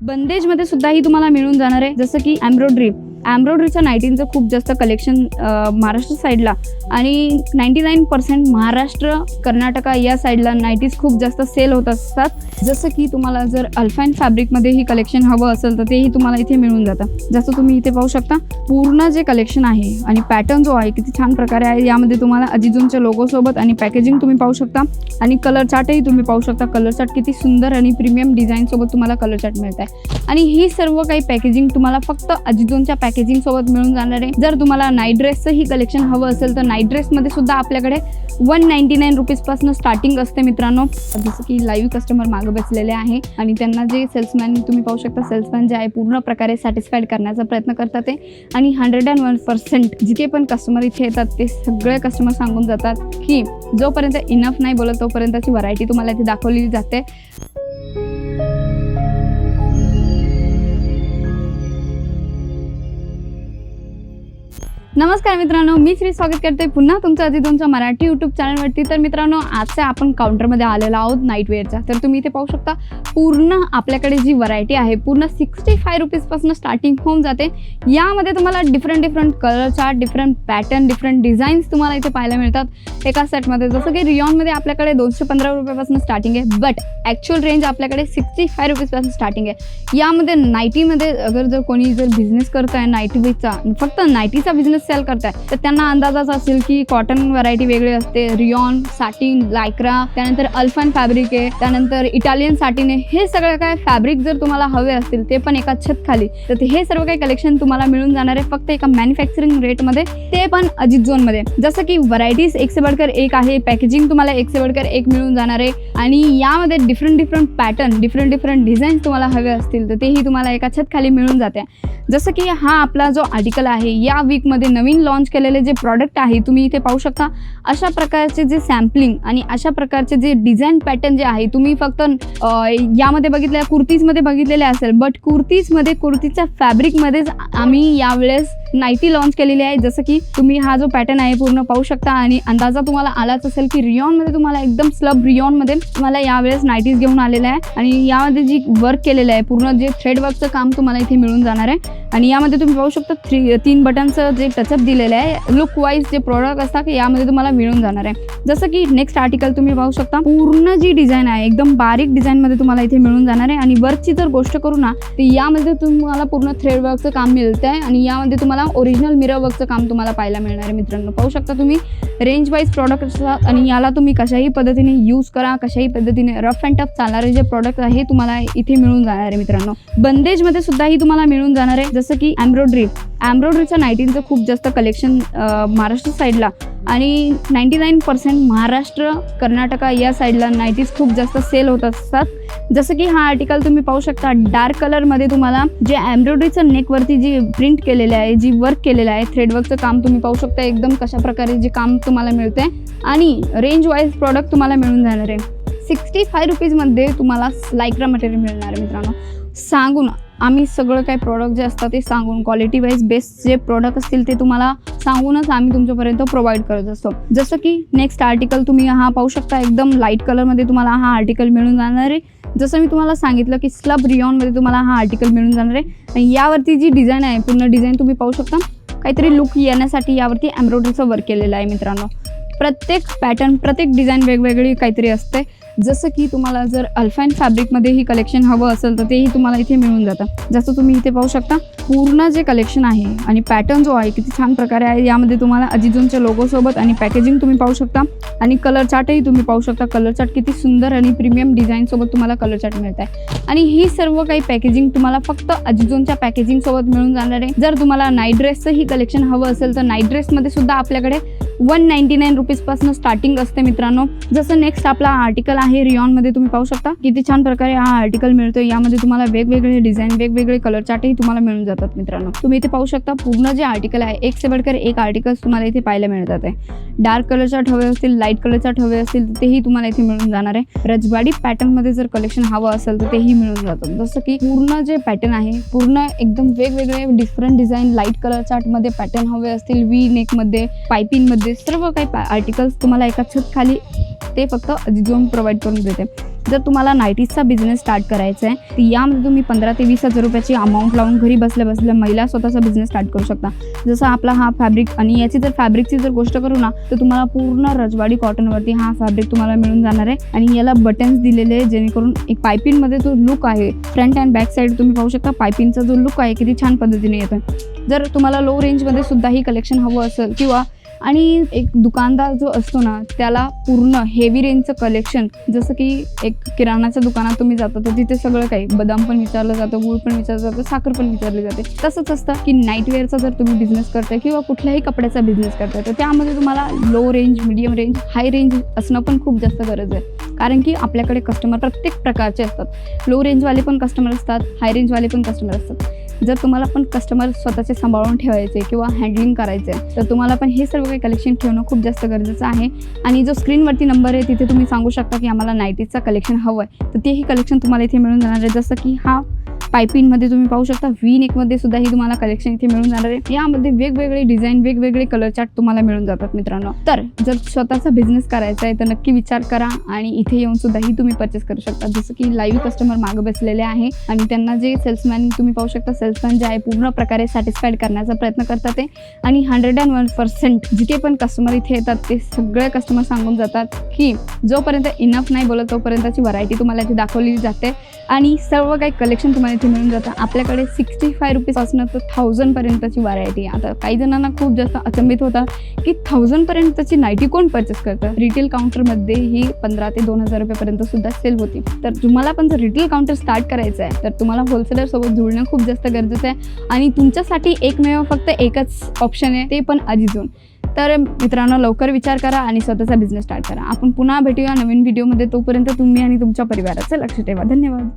बंदेजमध्ये सुद्धा ही तुम्हाला मिळून जाणार आहे जसं की एम्ब्रॉयड्री एम्ब्रॉयडरीच्या नाईटींचं खूप जास्त कलेक्शन महाराष्ट्र साईडला आणि ninety nine percent Maharashtra Karnataka या साईडला नाईटीज खूप जास्त सेल होत असतात. जसं की तुम्हाला जर अल्फाईन फॅब्रिकमध्ये ही कलेक्शन हवं असेल तर तेही तुम्हाला इथे मिळून जातं. जसं तुम्ही इथे पाहू शकता पूर्ण जे कलेक्शन आहे आणि पॅटर्न जो आहे किती छान प्रकारे आहे यामध्ये तुम्हाला अजिजोनच्या लोगोसोबत आणि पॅकेजिंग तुम्ही पाहू शकता. आणि कलर चार्टही तुम्ही पाहू शकता. कलर चार्ट किती सुंदर आणि प्रीमियम डिझाईनसोबत तुम्हाला कलर चार्ट मिळत आहे. आणि ही सर्व काही पॅकेजिंग तुम्हाला फक्त अजिजोनच्या पॅकेजिंग सोबत मिळून जाणार आहे. जर तुम्हाला नाईट ड्रेसचं ही कलेक्शन हवं असेल तर नाईट ड्रेसमध्ये सुद्धा आपल्याकडे वन नाईन्टी नाईन रुपीजपासून स्टार्टिंग असते मित्रांनो. जसं की लाईव्ह कस्टमर मागं बसलेले आहे आणि त्यांना जे सेल्समॅन तुम्ही पाहू शकता सेल्समॅन जे आहे पूर्ण प्रकारे सॅटिस्फाईड करण्याचा प्रयत्न करतात ते. आणि हंड्रेड अँड वन पर्सेंट जितके पण कस्टमर इथे येतात ते सगळे कस्टमर सांगून जातात की जोपर्यंत इनफ नाही बोलत तोपर्यंतची व्हरायटी तुम्हाला इथे दाखवलेली जाते. नमस्कार मित्रांनो मी श्री स्वागत करते. पुन्हा तुमचं आधी तुमच्या मराठी यूट्यूब चॅनलवरती तर मित्रांनो आजच्या आपण काउंटरमध्ये आलेलो आहोत नाईटवेअरचा तर तुम्ही इथे पाहू शकता पूर्ण आपल्याकडे जी व्हरायटी आहे पूर्ण सिक्स्टी फाय रुपीजपासून स्टार्टिंग होऊन जाते. यामध्ये तुम्हाला डिफरंट डिफरंट कलरचा डिफरंट पॅटर्न डिफरंट डिझाईन्स तुम्हाला इथे पाहायला मिळतात. एका सेटमध्ये जसं की रियॉनमध्ये आपल्याकडे दोनशे पंधरा रुपयापासून स्टार्टिंग आहे बट ॲक्च्युअल रेंज आपल्याकडे सिक्स्टी फाय रुपीजपासून स्टार्टिंग आहे. यामध्ये नाईटीमध्ये अगर जर कोणी जर बिझनेस करत आहे नाईटीचा फक्त नाईटीचा बिझनेस सेल करताय. तर त्यांना अंदाजाच असेल की कॉटन व्हरायटी वेगळी असते रियॉन साटिन लायक्रा त्यानंतर अल्फान फॅब्रिक आहे त्यानंतर इटालियन साटिन आहे. हे सगळं काय फॅब्रिक जर तुम्हाला हवे असतील ते पण एका छत खाली तर हे सर्व काही कलेक्शन तुम्हाला मिळून जाणार आहे फक्त एका मॅन्युफॅक्चरिंग रेटमध्ये ते पण अजित झोनमध्ये जसं की व्हरायटीज एक बडकर एक आहे पॅकेजिंग तुम्हाला एक बडकर एक मिळून जाणार आहे. आणि यामध्ये different different pattern different different design तुम्हाला हवे असतील तर तेही तुम्हाला एका छत खाली मिळून जाते. जसं की हा आपला जो आर्टिकल आहे या वीकमध्ये नवीन लॉन्च केलेले जे प्रॉडक्ट आहे तुम्ही इथे पाहू शकता. अशा प्रकारचे जे सॅम्पलिंग आणि अशा प्रकारचे जे डिझाईन पॅटर्न जे आहे तुम्ही फक्त यामध्ये बघितल्या कुर्तीजमध्ये बघितलेले असेल बट कुर्तीजमध्ये कुर्तीच्या फॅब्रिकमध्येच आम्ही यावेळेस नाईटी लॉन्च केलेली आहे. जसं की तुम्ही हा जो पॅटर्न आहे पूर्ण पाहू शकता आणि अंदाजा तुम्हाला आलाच असेल की रियॉनमध्ये तुम्हाला एकदम स्लब रियॉनमध्ये तुम्हाला यावेळेस नाईटीज घेऊन आलेलं आहे. आणि यामध्ये जी वर्क केलेलं आहे पूर्ण जे थ्रेड वर्कचं काम तुम्हाला इथे मिळून जाणार आहे. आणि यामध्ये तुम्ही पाहू शकता थ्री तीन बटनचं जे टचअप दिलेलं आहे लुक वाईज जे प्रोडक्ट असतात यामध्ये तुम्हाला मिळून जाणार आहे. जसं की नेक्स्ट आर्टिकल तुम्ही पाहू शकता पूर्ण जी डिझाईन आहे एकदम बारीक डिझाईनमध्ये तुम्हाला इथे मिळून जाणार आहे. आणि वर्कची जर गोष्ट करू ना तर यामध्ये तुम्हाला पूर्ण थ्रेड वर्कचं काम मिळतं आहे आणि यामध्ये तुम्हाला ओरिजिनल मिरर वर्कचं काम तुम्हाला पाहायला मिळणार आहे मित्रांनो. पाहू शकता तुम्ही रेंज वाईज प्रॉडक्ट असतात आणि याला तुम्ही कशाही पद्धतीने यूज करा कशाही पद्धतीने रफ अँड टफ चालणारे जे प्रॉडक्ट आहे तुम्हाला इथे मिळून जाणार आहे मित्रांनो. बंदेजमध्ये सुद्धा ही तुम्हाला मिळून जाणार आहे. जसं की एम्ब्रॉयडरी एम्ब्रॉयडरीच्या नाईटीनचं खूप जास्त कलेक्शन महाराष्ट्र साईडला आणि ninety nine percent Maharashtra Karnataka या साईडला नाईटीज खूप जास्त सेल होत असतात. जसं की हा आर्टिकल तुम्ही पाहू शकता डार्क कलरमध्ये तुम्हाला जे एम्ब्रॉयडरीचं नेकवरती जी प्रिंट केलेले आहे जी वर्क केलेलं आहे थ्रेडवर्कचं काम तुम्ही पाहू शकता एकदम कशा प्रकारे जे काम तुम्हाला मिळते आणि रेंज वाईज प्रॉडक्ट तुम्हाला मिळून जाणार आहे. सिक्स्टी फाय रुपीजमध्ये तुम्हाला लायक्रा मटेरियल मिळणार आहे मित्रांनो. सांगून आम्ही सगळं काही प्रॉडक्ट जे असतात ते सांगून क्वालिटी वाईज बेस्ट जे प्रॉडक्ट असतील ते तुम्हाला सांगूनच आम्ही तुमच्यापर्यंत प्रोव्हाइड करत असतो. जसं की नेक्स्ट आर्टिकल तुम्ही हा पाहू शकता एकदम लाइट कलरमध्ये तुम्हाला हा आर्टिकल मिळून जाणार आहे. जसं मी तुम्हाला सांगितलं की स्लब रियॉनमध्ये तुम्हाला हा आर्टिकल मिळून जाणार आहे. आणि यावरती जी डिझाईन आहे पूर्ण डिझाईन तुम्ही पाहू शकता. काहीतरी लुक येण्यासाठी यावरती एम्ब्रॉयडरीचं वर्क केलेलं आहे मित्रांनो. प्रत्येक पॅटर्न प्रत्येक डिझाईन वेगवेगळी काहीतरी असते. जसं की तुम्हाला जर अल्फाईन फॅब्रिकमध्ये ही कलेक्शन हवं असेल तर तेही तुम्हाला इथे मिळून जातं. जसं तुम्ही इथे पाहू शकता पूर्ण जे कलेक्शन आहे आणि पॅटर्न जो आहे किती छान प्रकारे आहे यामध्ये तुम्हाला अजिजोनच्या लोगोसोबत आणि पॅकेजिंग तुम्ही पाहू शकता. आणि कलर चार्टही तुम्ही पाहू शकता. कलर चार्ट किती सुंदर आणि प्रीमियम डिझाईनसोबत तुम्हाला कलर चार्ट मिळत आहे आणि ही सर्व काही पॅकेजिंग तुम्हाला फक्त अजिजोनच्या पॅकेजिंगसोबत मिळून जाणार आहे. जर तुम्हाला नाईट ड्रेसचं ही कलेक्शन हवं असेल तर नाईट ड्रेसमध्ये सुद्धा आपल्याकडे वन नाईन्टी नाईन रुपीजपासून स्टार्टिंग असते मित्रांनो. जसं नेक्स्ट आपला आर्टिकल आहे रियॉनमध्ये तुम्ही पाहू शकता. किती छान प्रकारे हा आर्टिकल मिळतोय. यामध्ये तुम्हाला वेगवेगळे डिझाईन वेगवेगळे कलर चार्टही तुम्हाला मिळून जातात मित्रांनो. तुम्ही इथे पाहू शकता पूर्ण जे आर्टिकल आहे एक सेबडकर एक आर्टिकल तुम्हाला इथे पाहायला मिळतात आहे. डार्क कलर चार्ट हवे असतील लाइट कलर चार्ट हवे असतील तेही तुम्हाला इथे मिळून जाणार आहे. रजवाडी पॅटर्नमध्ये जर कलेक्शन हवं असेल तर तेही मिळून जातं. जसं की पूर्ण जे पॅटर्न आहे पूर्ण एकदम वेगवेगळे डिफरंट डिझाईन लाइट कलर चार्टमध्ये पॅटर्न हवे असतील वी नेकमध्ये पायपिंगमध्ये सर्व काही आर्टिकल्स तुम्हाला एका छत खाली ते फक्त झोन प्रोव्हाइड करून देते. जर तुम्हाला नाईटीजचा बिझनेस स्टार्ट करायचा आहे तर यामध्ये तुम्ही पंधरा ते वीस हजार रुपयाची अमाऊंट लावून घरी बसल्या बसल्या महिला स्वतःचा बिझनेस स्टार्ट करू शकता. जसं आपला हा फॅब्रिक आणि याची जर फॅब्रिकची जर गोष्ट करू ना तर तुम्हाला पूर्ण रजवाडी कॉटनवरती हा फॅब्रिक तुम्हाला मिळून जाणार आहे. आणि याला बटन्स दिलेले आहे जेणेकरून एक पायपिंगमध्ये जो लुक आहे. फ्रंट अँड बॅक साईड तुम्ही पाहू शकता पायपिंगचा जो लुक आहे किती छान पद्धतीने येतो जर तुम्हाला लो रेंजमध्ये सुद्धा ही कलेक्शन हवं असेल किंवा आणि एक दुकानदार जो असतो ना त्याला पूर्ण हेवी रेंजचं कलेक्शन जसं की एक किराणाच्या दुकानात तुम्ही जाता तर तिथे सगळं काही बदाम पण विचारलं जातं गूळ पण विचारलं जातं साखर पण विचारली जाते. तसंच असतं की नाईटवेअरचा जर तुम्ही बिझनेस करताय किंवा कुठल्याही कपड्याचा बिझनेस करताय तर त्यामध्ये तुम्हाला low range medium range high range असणं पण खूप जास्त गरज आहे. कारण की आपल्याकडे कस्टमर प्रत्येक प्रकारचे असतात. लो रेंजवाले पण कस्टमर असतात हाय रेंजवाले पण कस्टमर असतात. जर तुम्हाला पण कस्टमर स्वतःचे सांभाळून ठेवायचे किंवा हँडलिंग करायचे तर तुम्हाला पण हे सर्व काही कलेक्शन ठेवणं खूप जास्त गरजेचं आहे. आणि जो स्क्रीनवरती नंबर आहे तिथे तुम्ही सांगू शकता की आम्हाला नाईटीजचं कलेक्शन हवं आहे तर तेही कलेक्शन तुम्हाला इथे मिळून जाणार आहे. जसं की हा पायपिंगमध्ये तुम्ही पाहू शकता. व्ही नेकमध्ये सुद्धा ही तुम्हाला कलेक्शन इथे मिळून जाणार आहे. यामध्ये वेगवेगळे डिझाईन वेगवेगळे कलर चार्ट तुम्हाला मिळून जातात मित्रांनो. तर जर स्वतःचा बिझनेस करायचा आहे तर नक्की विचार करा आणि इथे येऊन सुद्धा ही तुम्ही परचेस करू शकता. जसं की लाईव्ह कस्टमर मागं बसलेले आहे आणि त्यांना जे सेल्समॅन तुम्ही पाहू शकता सेल्समॅन जे आहे पूर्ण प्रकारे सॅटिस्फाईड करण्याचा प्रयत्न करतात ते. आणि हंड्रेड अँड वन पर्सेंट जिथे पण कस्टमर इथे येतात ते सगळे कस्टमर सांगून जातात की जोपर्यंत इनफ नाही बोलत तोपर्यंतची व्हरायटी तुम्हाला इथे दाखवली जाते. आणि सर्व काही कलेक्शन तुम्हाला व्हरायटी मिळून जातं. आपल्याकडे सिक्स्टी फाय रुपीजपासून तर थाउजंडपर्यंतची व्हरायटी आता काही जणांना खूप जास्त अचंबित होता की थाउजंडपर्यंतची नाईटी कोण परचेस करतं? रिटेल काउंटरमध्ये ही पंधरा ते दोन हजार रुपयापर्यंत सुद्धा सेल होती. तर तुम्हाला पण जर रिटेल काउंटर स्टार्ट करायचं आहे तर तुम्हाला होलसेलर सोबत जुळणं खूप जास्त गरजेचं आहे. आणि तुमच्यासाठी एकमेव फक्त एकच ऑप्शन आहे ते पण अजिजून तर मित्रांनो लवकर विचार करा आणि स्वतःचा बिझनेस स्टार्ट करा. आपण पुन्हा भेटूया नवीन व्हिडिओमध्ये तोपर्यंत तुम्ही आणि तुमच्या परिवाराचं लक्ष ठेवा. धन्यवाद.